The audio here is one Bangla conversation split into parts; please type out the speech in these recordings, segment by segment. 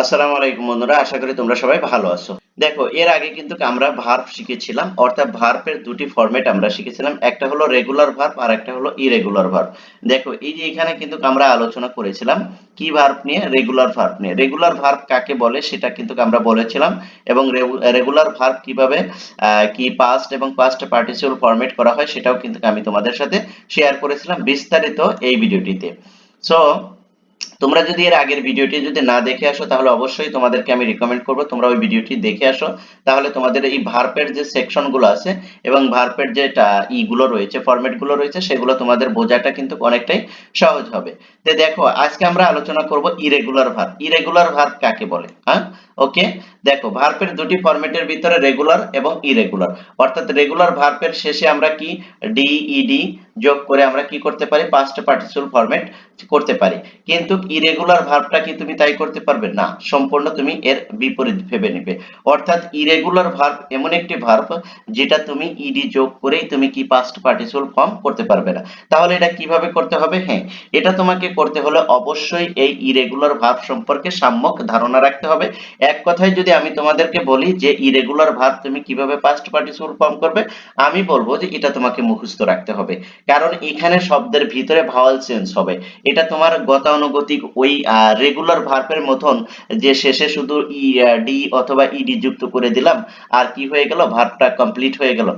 আসসালামু আলাইকুম বন্ধুরা, আশা করি তোমরা সবাই ভালো আছো। দেখো, এর আগে কিন্তু আমরা ভার্ব শিখেছিলাম, অর্থাৎ ভার্বের দুটি ফরম্যাট আমরা শিখেছিলাম, একটা হলো রেগুলার ভার্ব আর একটা হলো ইরেগুলার ভার্ব দেখো, এই যে এখানে কিন্তু আমরা আলোচনা করেছিলাম, কি ভার্ব নিয়ে? রেগুলার ভার্ব নিয়ে। রেগুলার ভার্ব কাকে বলে সেটা কিন্তু আমরা বলেছিলাম এবং রেগুলার ভার্ব কীভাবে কি পাস্ট এবং পাস্ট পার্টিসিপল ফরম্যাট করা হয় সেটাও কিন্তু আমি তোমাদের সাথে শেয়ার করেছিলাম বিস্তারিত এই ভিডিওটিতে সো তোমরা যদি এর আগের ভিডিওটি যদি না দেখে আসো, তাহলে অবশ্যই তোমাদেরকে আমি রিকমেন্ড করব, তোমরা ওই ভিডিওটি দেখে আসো। তাহলে তোমাদের এই ভার্পের যে সেকশনগুলো আছে এবং ভার্পের যে ইগুলো রয়েছে ফরম্যাটগুলো রয়েছে, সেগুলো তোমাদের বোঝাটা কিন্তু অনেকটাই সহজ হবে। তো দেখো, আজকে আমরা আলোচনা করব ইরেগুলার ভার্ব ইরেগুলার ভার্ব কাকে বলে? হ্যাঁ? ওকে? দেখো ভার্বের দুটি ফরম্যাটের ভিতরে রেগুলার এবং ইরেগুলার অর্থাৎ রেগুলার ভার্বের শেষে আমরা কি? ডি ইডি যোগ করে আমরা কি করতে পারি? পাঁচটা পার্টিসিপল ফরম্যাট করতে পারি। কিন্তু ইরেগুলার ভার্বটা কি তুমি তাই করতে পারবে? না, সম্পূর্ণ তুমি এর বিপরীত ভেবে নেবে। অর্থাৎ ইরেগুলার ভার্ব এমন একটি ভার্ব যেটা তুমি ইডি যোগ করেই তুমি কি পাস্ট পার্টিসিপল ফর্ম করতে পারবে না। তাহলে এটা কীভাবে করতে হবে? হ্যাঁ এটা তোমাকে করতে হলে অবশ্যই এই ইরেগুলার ভার্ব সম্পর্কে সাম্যক ধারণা রাখতে হবে। এক কথায় যদি আমি তোমাদেরকে বলি যে ইরেগুলার ভার্ব তুমি কীভাবে পাস্ট পার্টিসিপল ফর্ম করবে, আমি বলব যে এটা তোমাকে মুখস্থ রাখতে হবে। কারণ এখানে শব্দের ভিতরে ভাওয়াল চেঞ্জ হবে। এটা তোমার গতানুগতিক ওই রেগুলার ভার্বের মতন যে শেষে শুধু ই ডি অথবা ইডি যুক্ত করে দিলাম, আর কি হয়ে গেল? ভার্বটা কমপ্লিট হয়ে গেল।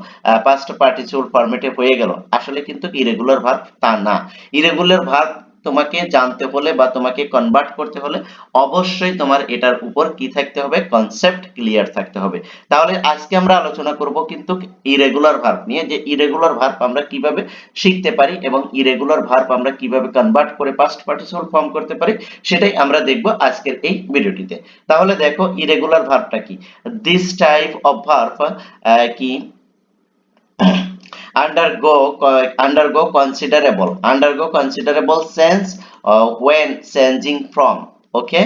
পাস্ট পার্টিসিপল ফরম্যাটে হয়ে গেল। আসলে কিন্তু ইরেগুলার ভার্ব তা না। ইরেগুলার ভার্ব তোমাকে জানতে হলে বা তোমাকে কনভার্ট করতে হলে অবশ্যই তোমার এটার উপর কি থাকতে হবে? কনসেপ্ট ক্লিয়ার থাকতে হবে। তাহলে আজকে আমরা আলোচনা করব কিন্তু ইরেগুলার ভার্ব নিয়ে। যে ইরেগুলার ভার্ব আমরা কীভাবে শিখতে পারি এবং ইরেগুলার ভার্ব আমরা কীভাবে কনভার্ট করে পাস্ট পার্টিসিপল ফর্ম করতে পারি, সেটাই আমরা দেখব আজকের এই ভিডিওটিতে। তাহলে দেখো ইরেগুলার ভার্বটা কি? দিস টাইপ অফ ভার্ব কি? Undergo undergo considerable undergo considerable sense uh, when changing from okay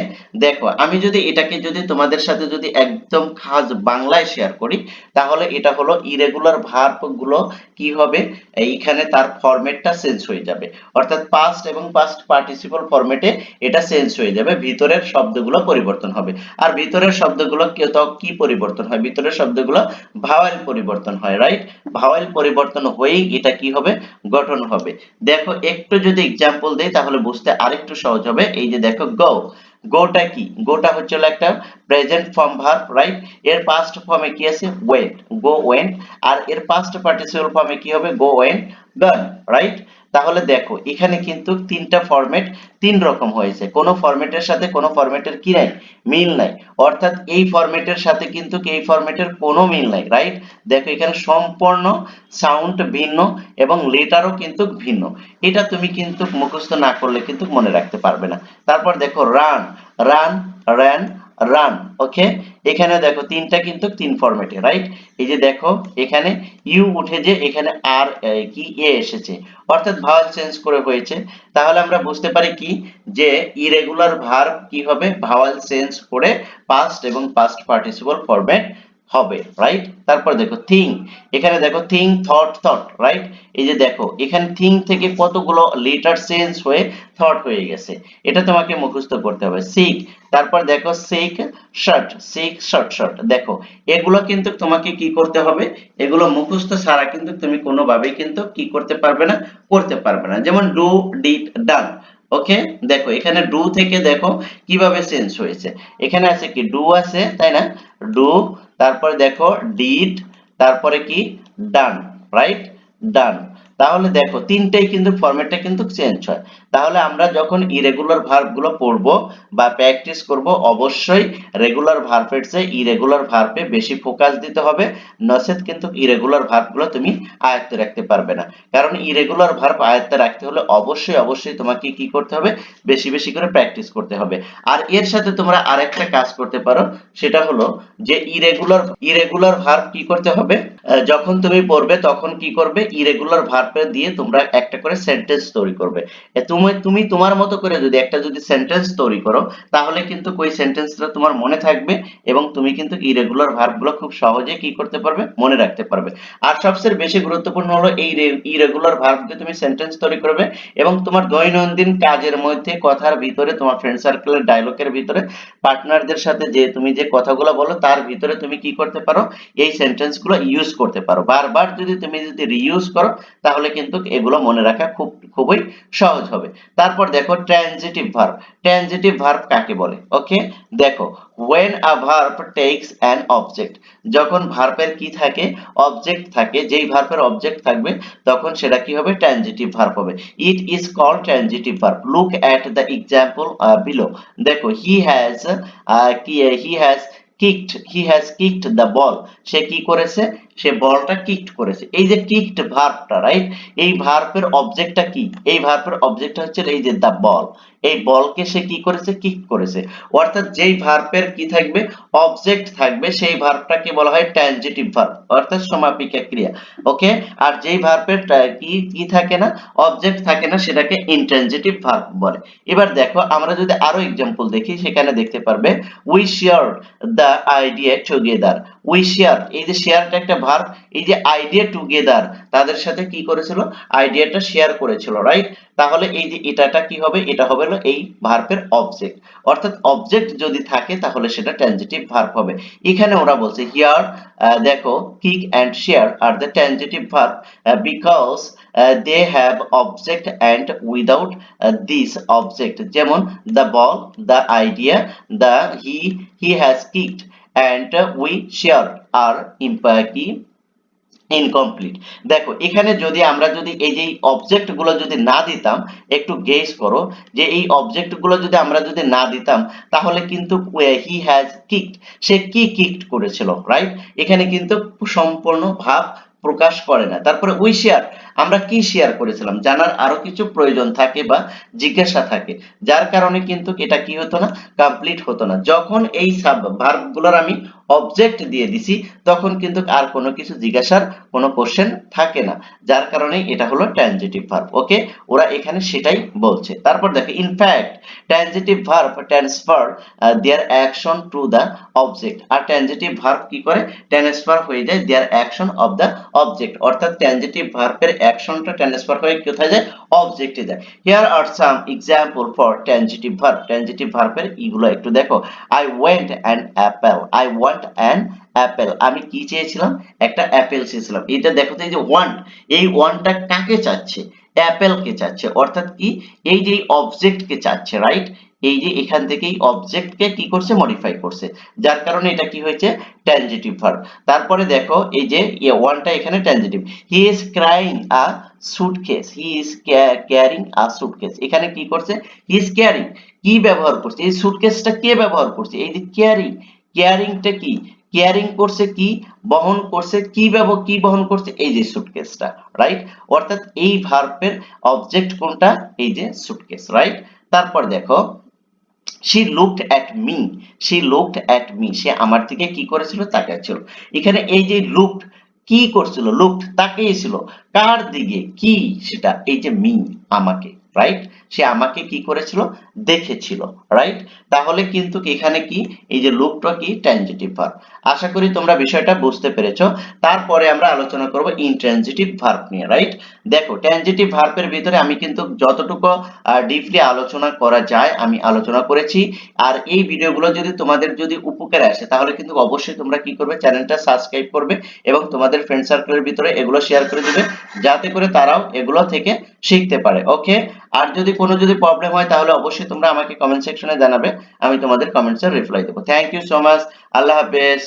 দেখো, আমি যদি এটাকে যদি তোমাদের সাথে যদি একদম খাস বাংলায় শেয়ার করি, তাহলে এটা হলো ইরেগুলার ভার্বগুলো কি হবে? এইখানে তার ফরম্যাটটা চেঞ্জ হয়ে যাবে। অর্থাৎ পাস্ট এবং পাস্ট পার্টিসিপল ফরম্যাটে এটা চেঞ্জ হয়ে যাবে, ভিতরের শব্দগুলো পরিবর্তন হবে। আর ভিতরের শব্দগুলো কি পরিবর্তন হয়? ভিতরের শব্দগুলো ভাওয়েল পরিবর্তন হয় রাইট ভাওয়েল পরিবর্তন হয়েই এটা কি হবে? গঠন হবে। দেখো, একটু যদি এক্সাম্পল দেই, তাহলে বুঝতে আরেকটু সহজ হবে। এই যে দেখো গো গোটা কি? গোটা হচ্ছে হলো একটা প্রেজেন্ট ফর্ম ভার্ব রাইট এর পাস্ট ফর্মে কি আছে? ওয়েন্ট গো ওয়েন্ট আর এর পাস্ট পার্টিসিপল ফর্মে কি হবে? গো ওয়েন্ট ডান রাইট তাহলে দেখো, এখানে কিন্তু তিনটা ফরম্যাট তিন রকম হয়েছে। কোন ফরম্যাটের সাথে কোন ফরম্যাটের কি নাই? মিল নাই। অর্থাৎ এই ফরম্যাটের সাথে কিন্তু এই ফরম্যাটের কোনো মিল নাই রাইট দেখো, এখানে সম্পূর্ণ সাউন্ড ভিন্ন এবং লেটারও কিন্তু ভিন্ন। এটা তুমি কিন্তু মুখস্থ না করলে কিন্তু মনে রাখতে পারবে না। তারপর দেখো run run ran run okay এখানে দেখো তিনটা কিন্তু তিন ফরম্যাটে রাইট এই যে দেখো, এখানে ইউ উঠে যে এখানে আর কি এ এসেছে। অর্থাৎ ভাওয়াল চেঞ্জ করে হয়েছে। তাহলে আমরা বুঝতে পারি কি? যে ইরেগুলার ভার্ব কি হবে? ভাওয়াল চেঞ্জ করে পাস্ট এবং পাস্ট পার্টিসিপল ফরম্যাট হবে রাইট তারপর দেখো থিং এখানে দেখো থিং থট থট রাইট এই যে দেখো, এখানে থিং থেকে কতগুলো লেটার চেঞ্জ হয়ে থট হয়ে গেছে। এটা তোমাকে মুখস্থ করতে হবে। সিক তারপর দেখো seek sought seek sought sought দেখো, এগুলো কিন্তু তোমাকে কি করতে হবে? এগুলো মুখস্থ ছাড়া কিন্তু তুমি কোনোভাবেই কিন্তু কি করতে পারবে না, করতে পারবে না। যেমন ডু ডিড ডান ওকে দেখো, এখানে ডু থেকে দেখো কীভাবে চেঞ্জ হয়েছে। এখানে আছে কি? ডু আছে, তাই না? ডু তারপরে দেখো ডিড তারপরে কি? ডান রাইট ডান তাহলে দেখো, তিনটেই কিন্তু ফরম্যাটটা কিন্তু চেঞ্জ হয়। তাহলে আমরা যখন ইরেগুলার ভার্বগুলো পড়ব বা প্র্যাকটিস করব, অবশ্যই রেগুলার ভার্বের চেয়ে ইরেগুলার ভার্বে বেশি ফোকাস দিতে হবে। নচেত কিন্তু ইরেগুলার ভার্বগুলো তুমি আয়ত্তে রাখতে পারবে না। কারণ ইরেগুলার ভার্ব আয়ত্তে রাখতে হলে অবশ্যই অবশ্যই তোমাকে কি করতে হবে? বেশি বেশি করে প্র্যাকটিস করতে হবে। আর এর সাথে তোমরা আরেকটা কাজ করতে পারো, সেটা হলো যে ইরেগুলার ইরেগুলার ভার্ব কি করতে হবে? যখন তুমি পড়বে, তখন কি করবে? ইরেগুলার ভার্ব ভার্বের দিয়ে তোমরা একটা করে সেন্টেন্স তৈরি করবে। তুমি তুমি তোমার মতো করে যদি একটা যদি সেন্টেন্স তৈরি করো, তাহলে কিন্তু ওই সেন্টেন্সটা তোমার মনে থাকবে এবং তুমি কিন্তু ইরেগুলার ভার্বগুলো খুব সহজে কি করতে পারবে? মনে রাখতে পারবে। আর সবচেয়ে বেশি গুরুত্বপূর্ণ হলো এই ইরেগুলার ভার্ব দিয়ে তুমি সেন্টেন্স তৈরি করবে এবং তোমার দৈনন্দিন কাজের মধ্যে কথার ভিতরে, তোমার ফ্রেন্ড সার্কেলের ডায়লগের ভিতরে পার্টনারদের সাথে যে তুমি যে কথাগুলো বলো, তার ভিতরে তুমি কি করতে পারো? এই সেন্টেন্সগুলো ইউজ করতে পারো। বারবার যদি তুমি যদি রিইউজ করো তাহলে কিন্তু এগুলো মনে রাখা খুব, খুবই সহজ হবে। তারপর দেখো ট্রানজিটিভ ভার্ব ট্রানজিটিভ ভার্ব কাকে বলে? ওকে দেখো, when a verb takes an object, যখন ভার্বের কি থাকে? অবজেক্ট থাকে। যেই ভার্বের অবজেক্ট থাকবে, তখন সেটা কি হবে? ট্রানজিটিভ ভার্ব হবে। It is called transitive verb look at the example below দেখো হি হ্যাজ কি he has kicked he has kicked the ball সে কি করেছে? সে বলটা কিকড করেছে। এই যে কিকড ভার্বটা রাইট এই ভার্বের অবজেক্টটা কি? এই ভার্বের অবজেক্টটা হচ্ছে এই যে দ্য বল এই বলকে সে কি করেছে? কিক করেছে। অর্থাৎ যেই ভার্বের কি থাকবে? অবজেক্ট থাকবে, সেই ভার্বটাকে বলা হয় ট্রানজিটিভ ভার্ব অর্থাৎ সমাপিকা ক্রিয়া। ওকে আর যেই ভার্বের কি কি থাকে না? অবজেক্ট থাকে না, সেটাকে ইনট্রানজিটিভ ভার্ব বলে। এবার দেখো, আমরা যদি আরও এক্সাম্পল দেখি, সেখানে দেখতে পারবে we share the idea together we share এই যে শেয়ারটা একটা ভার্ব এই যে আইডিয়া টুগেদার তাদের সাথে কি করেছিল? আইডিয়াটা শেয়ার করেছিল রাইট তাহলে এই যে এটাটা কি হবে? এটা হবে হলো এই ভার্বের অবজেক্ট অর্থাৎ অবজেক্ট যদি থাকে, তাহলে সেটা ট্রানজিটিভ ভার্ব হবে। এখানে ওরা বলছে হিয়ার দেখো kick and share are the transitive verb because they have object and without this object যেমন the ball the idea the he he has kicked and we share are কি ইনকমপ্লিট দেখো, এখানে যদি আমরা যদি এই যে অবজেক্টগুলো যদি না দিতাম, একটু গেস করো যে এই অবজেক্টগুলো যদি আমরা যদি না দিতাম, তাহলে কিন্তু হি হ্যাজ কিকড সে কি কিকড করেছিল রাইট এখানে কিন্তু সম্পূর্ণ ভাব প্রকাশ করে না। তারপরে উই শেয়ার আমরা কি শেয়ার করেছিলাম? জানার আরও কিছু প্রয়োজন থাকে বা জিজ্ঞাসা থাকে। যার কারণে কিন্তু এটা কি হতো না? কমপ্লিট হতো না। যখন এই সাব ভার্বগুলোর আমি অবজেক্ট দিয়ে দিছি, তখন কিন্তু আর কোনো কিছু জিজ্ঞাসার কোনো কোশ্চেন থাকে না। যার কারণে এটা হলো ট্রানজিটিভ ভার্ব ওকে ওরা এখানে সেটাই বলছে। তারপর দেখো in fact transitive verb transfer their action to the object R transitive verb কি করে? ট্রান্সফার হয়ে যায় their action of the object অর্থাৎ ট্রানজিটিভ ভার্বের অ্যাকশনটা ট্রান্সফার হয়ে কোথায় যায়? অবজেক্টে যায়। Here are some example for transitive verb transitive ভার্বের ইগুলো একটু দেখো। I went an apple I want an apple আমি কি চেয়েছিলাম? একটা অ্যাপেল চেয়েছিলাম। এটা দেখো এই যে ওয়ান্ট এই ওয়ানটা কাকে চাচ্ছে? অ্যাপেলকে চাচ্ছে। অর্থাৎ কি? এই যে অবজেক্টকে চাচ্ছে রাইট এই যে এখান থেকে এই অবজেক্টকে কি করছে মডিফাই করছে। যার কারণে এটা কি হয়েছে? ট্যানজিটিভ ভার্ব তারপরে দেখো, এই যে ওয়ানটা এখানে transitive he is crying a suitcase he is carrying a suitcase এখানে কি করছে? হি ইজ ক্যারিং কি ব্যবহার করছে? এই সুটকেসটা কে ব্যবহার করছে? এই যে ক্যারিং ক্যারিংটা কি? কেয়ারিং করছে কি? বহন করছে কি ব্যবহার কি বহন করছে? এই যে সুটকেসটা রাইট অর্থাৎ এই ভার্বের অবজেক্ট কোনটা? এই যে সুটকেস রাইট তারপর দেখো she looked at me she looked at me সে আমার দিকে কি করেছিল? তাকাচ্ছিল। এখানে এই যে লুকড কি করছিল? লুকড তাকিয়েছিল কার দিকে? কি? সেটা এই যে মি আমাকে রাইট সে আমাকে কি করেছিল? দেখেছিল রাইট তাহলে কিন্তু এখানে কি? এই যে লুকটা কি? ট্রানজিটিভ ভার্ব আশা করি তোমরা বিষয়টা বুঝতে পেরেছ। তারপরে আমরা আলোচনা করব ইনট্রানজিটিভ ভার্ব নিয়ে রাইট দেখো ট্রানজিটিভ ভার্বের ভিতরে আমি কিন্তু যতটুকু ডিপলি আলোচনা করা যায়, আমি আলোচনা করেছি। আর এই ভিডিওগুলো যদি তোমাদের যদি উপকারে আসে, তাহলে কিন্তু অবশ্যই তোমরা কি করবে? চ্যানেলটা সাবস্ক্রাইব করবে এবং তোমাদের ফ্রেন্ড সার্কেলের ভিতরে এগুলো শেয়ার করে দিবে। যাতে করে তারাও এগুলো থেকে শিখতে পারে ওকে আর যদি কোনো যদি প্রবলেম হয়, তাহলে অবশ্যই তোমরা আমাকে কমেন্ট সেকশনে জানাবে, আমি তোমাদের কমেন্টসের রিপ্লাই দেবো। থ্যাংক ইউ সো মাচ আল্লাহ হাফেজ।